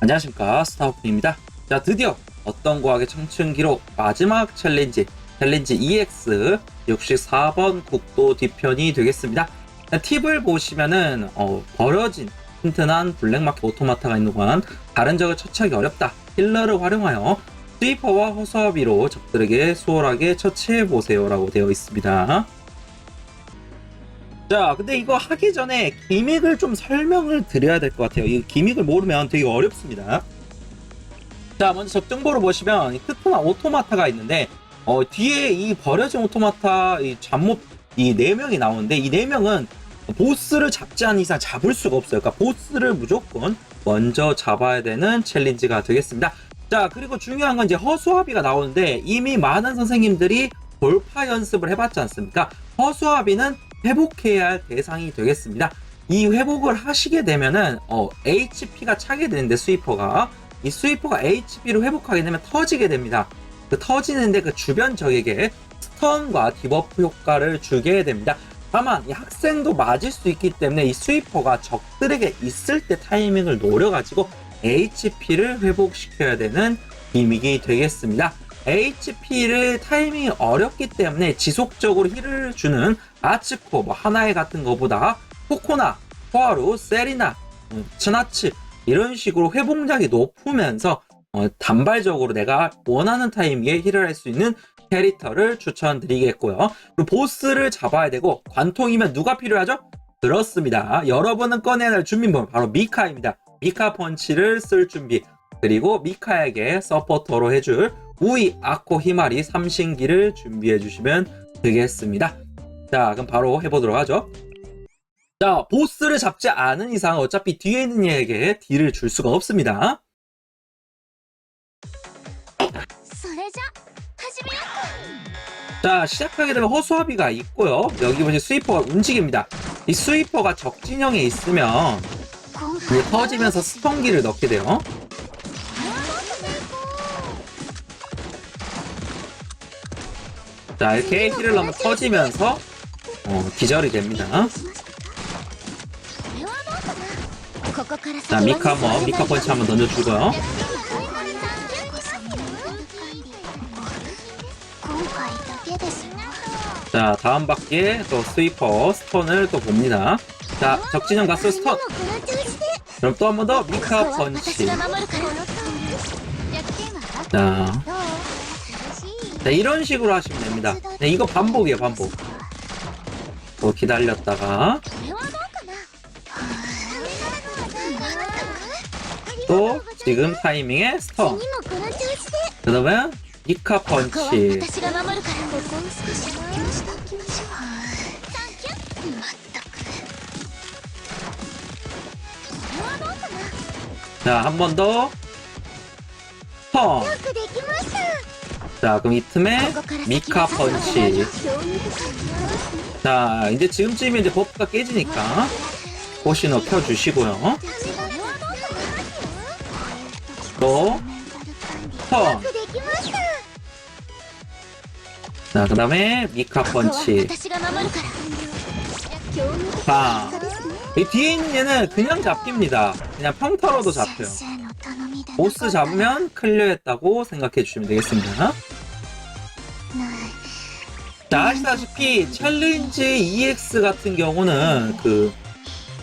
안녕하십니까 스타워프입니다. 자 드디어 어떤 과학의 청춘 기록 마지막 챌린지 챌린지 EX 64번 국도 뒤편이 되겠습니다. 자, 팁을 보시면은 어, 버려진 튼튼한 블랙마켓 오토마타가 있는 동안 다른 적을 처치하기 어렵다. 힐러를 활용하여 스위퍼와 허수아비로 적들에게 수월하게 처치해 보세요 라고 되어 있습니다. 자, 근데 이거 하기 전에 기믹을 좀 설명을 드려야 될 것 같아요. 이 기믹을 모르면 되게 어렵습니다. 자, 먼저 적정보를 보시면 이 크트나 오토마타가 있는데 어, 뒤에 이 버려진 오토마타 이 잡몹 이 네 명이 나오는데 이 네 명은 보스를 잡지 않은 이상 잡을 수가 없어요. 그러니까 보스를 무조건 먼저 잡아야 되는 챌린지가 되겠습니다. 자, 그리고 중요한 건 이제 허수아비가 나오는데 이미 많은 선생님들이 돌파 연습을 해봤지 않습니까? 허수아비는 회복해야 할 대상이 되겠습니다. 이 회복을 하시게 되면은 어, HP가 차게 되는데 스위퍼가 이 스위퍼가 HP를 회복하게 되면 터지게 됩니다. 그 터지는데 그 주변 적에게 스턴과 디버프 효과를 주게 됩니다. 다만 이 학생도 맞을 수 있기 때문에 이 스위퍼가 적들에게 있을 때 타이밍을 노려가지고 HP를 회복시켜야 되는 기믹이 되겠습니다. HP를 타이밍이 어렵기 때문에 지속적으로 힐을 주는 아츠코, 뭐 하나의 같은 거보다 코코나, 포하루, 세리나, 음, 츠나츠 이런 식으로 회복량이 높으면서 어, 단발적으로 내가 원하는 타이밍에 힐을 할 수 있는 캐릭터를 추천드리겠고요. 그리고 보스를 잡아야 되고 관통이면 누가 필요하죠? 그렇습니다. 여러분은 꺼내야 할 준비물 바로 미카입니다. 미카 펀치를 쓸 준비 그리고 미카에게 서포터로 해줄 우이 아코 히마리 삼신기를 준비해 주시면 되겠습니다. 자, 그럼 바로 해보도록 하죠. 자, 보스를 잡지 않은 이상 어차피 뒤에 있는 얘에게 딜을 줄 수가 없습니다. 자, 시작하게 되면 허수아비가 있고요. 여기 보시면 스위퍼가 움직입니다. 이 스위퍼가 적진형에 있으면 터지면서 스펀기를 넣게 돼요. 자 이렇게 힐을 너무 터지면서 어, 기절이 됩니다. 자 미카 뭐 미카 펀치 한번 던져주고요. 자 다음 바퀴에 또 스위퍼 스톤을 또 봅니다. 자 적진형 가스 스톤. 그럼 또 한 번 더 미카 펀치. 자 네, 이런 식으로 하시면 됩니다. 네, 이거 반복이에요, 반복. 또 기다렸다가 또 지금 타이밍에 스톱. 그다음에 니카 펀치. 자, 한 번 더. 펑. 자 그럼 이 틈에 미카 펀치 자 이제 지금쯤이면 이제 버프가 깨지니까 보시노 펴주시고요 또턴 자, 그 다음에 미카 펀치. 자, 이 뒤에 있는 얘는 그냥 잡힙니다. 그냥 평타로도 잡혀요. 보스 잡으면 클리어했다고 생각해 주시면 되겠습니다. 네. 자, 아시다시피 챌린지 EX 같은 경우는 그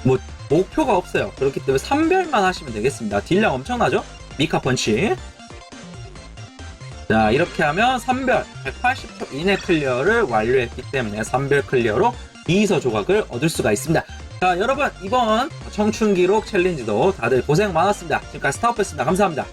뭐 목표가 없어요. 그렇기 때문에 3별만 하시면 되겠습니다. 딜량 엄청나죠? 미카 펀치. 자, 이렇게 하면 3별 180초 이내 클리어를 완료했기 때문에 3별 클리어로 2서 조각을 얻을 수가 있습니다. 자, 여러분 이번 청춘 기록 챌린지도 다들 고생 많았습니다. 지금까지 스타워프였습니다. 감사합니다.